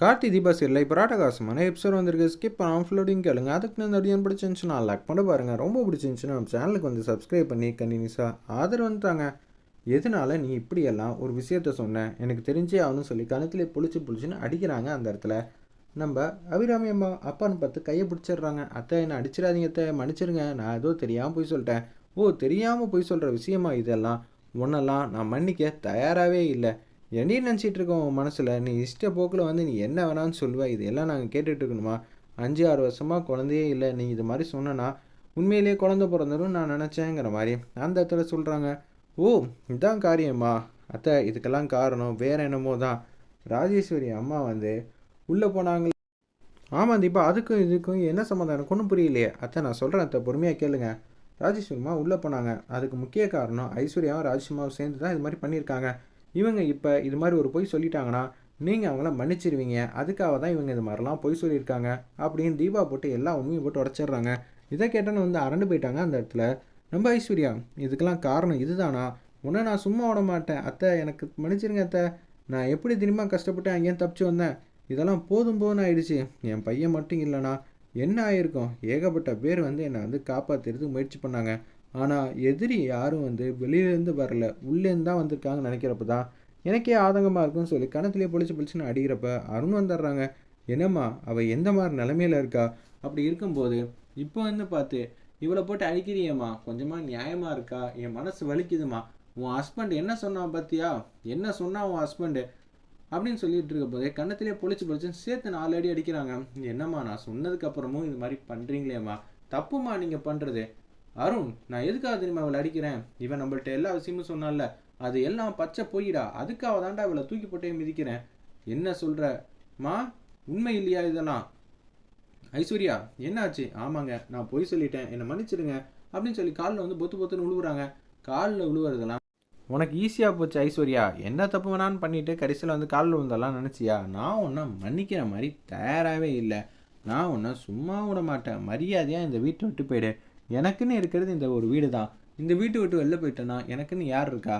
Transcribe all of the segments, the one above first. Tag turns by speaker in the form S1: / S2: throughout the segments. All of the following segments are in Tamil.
S1: கார்த்தி தீபா சீரில் இப்போ ராட்டகாசமான எபிசோட் வந்திருக்கு. ஸ்கிப் பண்ணாமல் ஃபுல்லோடையும் கேளுங்க. அதுக்கு நான் வீடியோ பிடிச்சிருந்துச்சுன்னா லைக் பண்ண பாருங்கள் ரொம்ப பிடிச்சிருந்துச்சுன்னா நம்ம சேனலுக்கு வந்து சப்ஸ்கிரைப் பண்ணி கண்டினியூஸாக ஆதரவு வந்துட்டாங்க எதனால நீ இப்படியெல்லாம் ஒரு விஷயத்த சொன்ன? எனக்கு தெரிஞ்சே ஆகணும்னு சொல்லி கணத்திலே புளிச்சு புளிச்சுன்னு அடிக்கிறாங்க அந்த இடத்துல. நம்ம அபிராமி அம்மா அப்பான்னு பார்த்து கையை பிடிச்சிடுறாங்க. அத்தை என்னை அடிச்சிடாதீங்க அத்தை. மன்னிச்சிருங்க நான் ஏதோ தெரியாமல் போய் சொல்லிட்டேன். ஓ தெரியாமல் போய் சொல்கிற விஷயமா இதெல்லாம்? உன்னெல்லாம் நான் மன்னிக்க தயாராகவே இல்லை. என்னையும் நினச்சிட்டு இருக்கோம் உன் மனசில்? நீ இஷ்ட போக்கில் வந்து நீ என்ன வேணான்னு சொல்லுவ? இது எல்லாம் நாங்கள் கேட்டுட்டு இருக்கணுமா? அஞ்சு ஆறு வருஷமாக குழந்தையே இல்லை. நீ இது மாதிரி சொன்னனா உண்மையிலேயே குழந்தை பிறந்தரும் நான் நினச்சேங்கிற மாதிரி அந்த இடத்துல சொல்கிறாங்க ஓ இதுதான் காரியம்மா. அத்தை இதுக்கெல்லாம் காரணம் வேற என்னமோ தான். ராஜேஸ்வரி அம்மா வந்து உள்ளே போனாங்க ஆமாம் தீபா அதுக்கும் இதுக்கும் என்ன சம்மந்தம் எனக்கு ஒன்றும் புரியலையே. அத்தை நான் சொல்கிறேன் அத்தை பொறுமையாக கேளுங்க. ராஜேஸ்வரிமா உள்ளே போனாங்க. அதுக்கு முக்கிய காரணம் ஐஸ்வர்யாவும் ராஜேஷ்மாவும் சேர்ந்து தான் இது மாதிரி பண்ணியிருக்காங்க. இவங்க இப்போ இது மாதிரி ஒரு பொய் சொல்லிட்டாங்கன்னா நீங்கள் அவங்கள மன்னிச்சிருவீங்க. அதுக்காக தான் இவங்க இது மாதிரிலாம் பொய் சொல்லியிருக்காங்க. அப்படின்னு தீபா போட்டு எல்லா உண்மையும் போட்டு உடச்சிடுறாங்க. இதை கேட்டோன்னு வந்து அரண்டு போயிட்டாங்க அந்த இடத்துல. ரொம்ப ஐஸ்வர்யா இதுக்கெல்லாம் காரணம் இதுதானா? உன்னை நான் சும்மா விட மாட்டேன். அத்தை எனக்கு மன்னிச்சிருங்க அத்தை. நான் எப்படி திரும்ப கஷ்டப்பட்டு அங்கேயும் தப்பிச்சு வந்தேன்? இதெல்லாம் போதும் போதும்னு ஆயிடுச்சு. என் பையன் மட்டும் இல்லைனா என்ன ஆயிருக்கும்? ஏகப்பட்ட பேர் வந்து என்னை வந்து காப்பாற்றுறதுக்கு முயற்சி பண்ணாங்க. ஆனால் எதிரி யாரும் வந்து வெளியிலேருந்து வரல. உள்ளேருந்து தான் வந்திருக்காங்கன்னு நினைக்கிறப்ப தான் எனக்கே ஆதங்கமாக இருக்குன்னு சொல்லி கணத்துலேயே பொழிச்சு பொழிச்சுன்னு அடிக்கிறப்ப அருண் வந்துடுறாங்க. என்னம்மா அவள் எந்த மாதிரி நிலமையில இருக்கா? அப்படி இருக்கும்போது இப்போ வந்து பார்த்து இவளை போட்டு அழிக்கிறியம்மா கொஞ்சமாக நியாயமாக இருக்கா? என் மனசு வலிக்குதுமா உன் ஹஸ்பண்ட் என்ன சொன்னான் பார்த்தியா என்ன சொன்னான் உன் ஹஸ்பண்டு அப்படின்னு சொல்லிட்டு இருக்க போதே கண்ணத்திலே பொழிச்சு பொழிச்சு சேர்த்து நாலு அடி அடிக்கிறாங்க. என்னம்மா நான் சொன்னதுக்கு அப்புறமும் இது மாதிரி பண்ணுறீங்களேம்மா தப்புமா நீங்கள் பண்ணுறது அருண் நான் எதுக்காக தெரியுமா அவளை அடிக்கிறேன்? இவன் நம்மள்ட்ட எல்லா விஷயமும் சொன்னால அது எல்லாம் பச்சை போயிடா. அதுக்காக தாண்டா அவளை தூக்கி போட்டே மிதிக்கிறேன். என்ன சொல்ற? மா உண்மை இல்லையா இதெல்லாம் ஐஸ்வர்யா என்னாச்சு? ஆமாங்க நான் பொய் சொல்லிட்டேன். என்னை மன்னிச்சிடுங்க அப்படின்னு சொல்லி காலில் வந்து பொத்து பொத்துன்னு விழுவுறாங்க காலில் விழுவுறதெல்லாம் உனக்கு ஈஸியாக போச்சு ஐஸ்வர்யா. என்ன தப்பு வேணான்னு பண்ணிட்டு கடைசியில் வந்து காலில் விழுந்தெல்லாம் நினச்சியா? நான் ஒன்றா மன்னிக்கிற மாதிரி தயாராகவே இல்லை. நான் ஒன்றா சும்மா விட மாட்டேன். மரியாதையாக இந்த வீட்டை விட்டு போயிடு. எனக்குன்னு இருக்கிறது இந்த ஒரு வீடு தான் இந்த வீட்டு விட்டு வெளில போயிட்டேன்னா எனக்குன்னு யார் இருக்கா?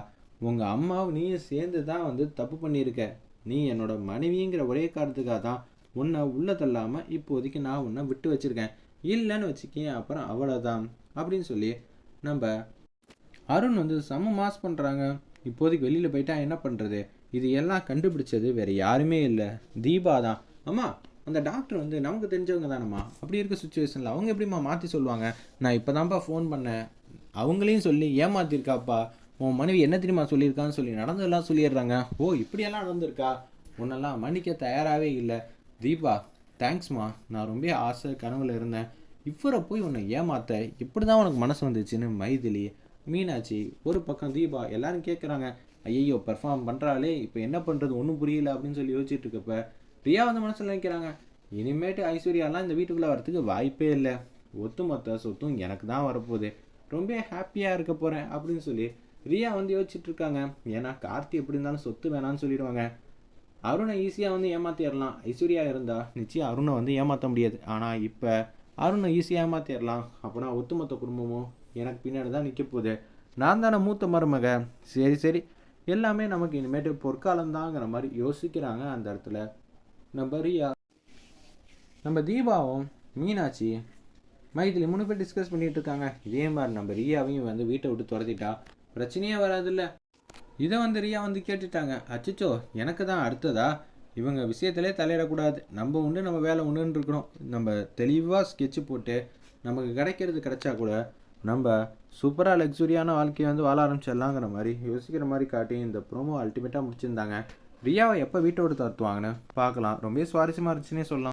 S1: உங்கள் அம்மாவும் நீயும் சேர்ந்து தான் வந்து தப்பு பண்ணியிருக்க. நீ என்னோட மனைவிங்கிற ஒரே காரணத்துக்காக தான் உன்னை உள்ள தள்ளாமல் இப்போதைக்கு நான் உன்னை விட்டு வச்சுருக்கேன். இல்லைன்னு வச்சுக்கேன் அப்புறம் அவ்வளோதான் அப்படின்னு சொல்லி நம்ம அருண் வந்து செம்ம மாஸ் பண்ணுறாங்க இப்போதைக்கு வெளியில் போயிட்டா என்ன பண்ணுறது இது எல்லாம் கண்டுபிடிச்சது வேறு யாருமே இல்லை. தீபா தான். அம்மா அந்த டாக்டர் வந்து நமக்கு தெரிஞ்சவங்க தானம்மா. அப்படி இருக்க சுச்சுவேஷனில் அவங்க எப்படிம்மா மாற்றி சொல்லுவாங்க? நான் இப்போ தான்ப்பா ஃபோன் பண்ணேன். அவங்களையும் சொல்லி ஏமாத்திருக்காப்பா. உன் மனைவி என்ன தெரியுமா சொல்லியிருக்கான்னு சொல்லி நடந்ததெல்லாம் சொல்லிடுறாங்க. ஓ இப்படியெல்லாம் நடந்திருக்கா? உன்னெல்லாம் மன்னிக்க தயாராகவே இல்லை. தீபா தேங்க்ஸ்மா நான் ரொம்ப ஆசை கனவுல இருந்தேன். இவரை போய் உன்னை ஏமாத்த இப்படி தான் உனக்கு மனசு வந்துச்சுன்னு மைதிலி மீனாட்சி ஒரு பக்கம் தீபா எல்லாரும் கேட்குறாங்க ஐயோ பெர்ஃபார்ம் பண்ணுறாளே இப்போ என்ன பண்ணுறது ஒன்றும் புரியல அப்படின்னு சொல்லி யோசிச்சுட்டு இருக்கப்ப பிரியா வந்து மனசில் நினைக்கிறாங்க? இனிமேட்டு ஐஸ்வர்யாலாம் இந்த வீட்டுக்குள்ளே வரத்துக்கு வாய்ப்பே இல்லை. ஒட்டுமொத்த சொத்தும் எனக்கு தான் வரப்போகுது. ரொம்ப ஹாப்பியாக இருக்க போகிறேன் அப்படின்னு சொல்லி ரியா வந்து யோசிச்சுட்டு இருக்காங்க. ஏன்னா கார்த்தி எப்படி இருந்தாலும் சொத்து வேணான்னு சொல்லிடுவாங்க. அருணை ஈஸியாக வந்து ஏமாற்றிடலாம் ஐஸ்வர்யா இருந்தால் நிச்சயம் அருணை வந்து ஏமாற்ற முடியாது. ஆனால் இப்போ அருணை ஈஸியாக ஏமாற்றிடலாம் அப்போனா ஒட்டுமொத்த குடும்பமும் எனக்கு பின்னாடி தான் நிற்க போகுது. நான் தானே மூத்த மருமக. சரி சரி. எல்லாமே நமக்கு இனிமேட்டு பொற்காலம்தாங்கிற மாதிரி யோசிக்கிறாங்க அந்த இடத்துல. நம்ம ரியா நம்ம தீபாவும் மீனாட்சி மைதிலி மூணு பேர் டிஸ்கஸ் பண்ணிட்டு இருக்காங்க. இதே மாதிரி நம்ம ரியாவையும் வந்து வீட்டை விட்டு துரத்திட்டா பிரச்சனையே வராதுல்ல. இதை வந்து ரியா வந்து கேட்டுட்டாங்க. அச்சச்சோ எனக்கு தான் அடுத்ததா? இவங்க விஷயத்திலே தலையிடக்கூடாது. நம்ம உண்டு நம்ம வேலை உண்டுன்னு இருக்கணும். நம்ம தெளிவாக ஸ்கெட்சு போட்டு நமக்கு கிடைக்கிறது கிடைச்சா கூட நம்ம சூப்பராக லக்ஸுரியான வாழ்க்கையை வந்து வாழ ஆரம்பிச்சிடலாங்கிற மாதிரி யோசிக்கிற மாதிரி காட்டி இந்த ப்ரோமோ அல்டிமேட்டாக முடிச்சிருந்தாங்க. ரியாவை எப்போ வீட்டை விட்டு பார்க்கலாம். ரொம்ப சுவாரஸ்யமாக இருந்துச்சுன்னே சொல்லலாம்.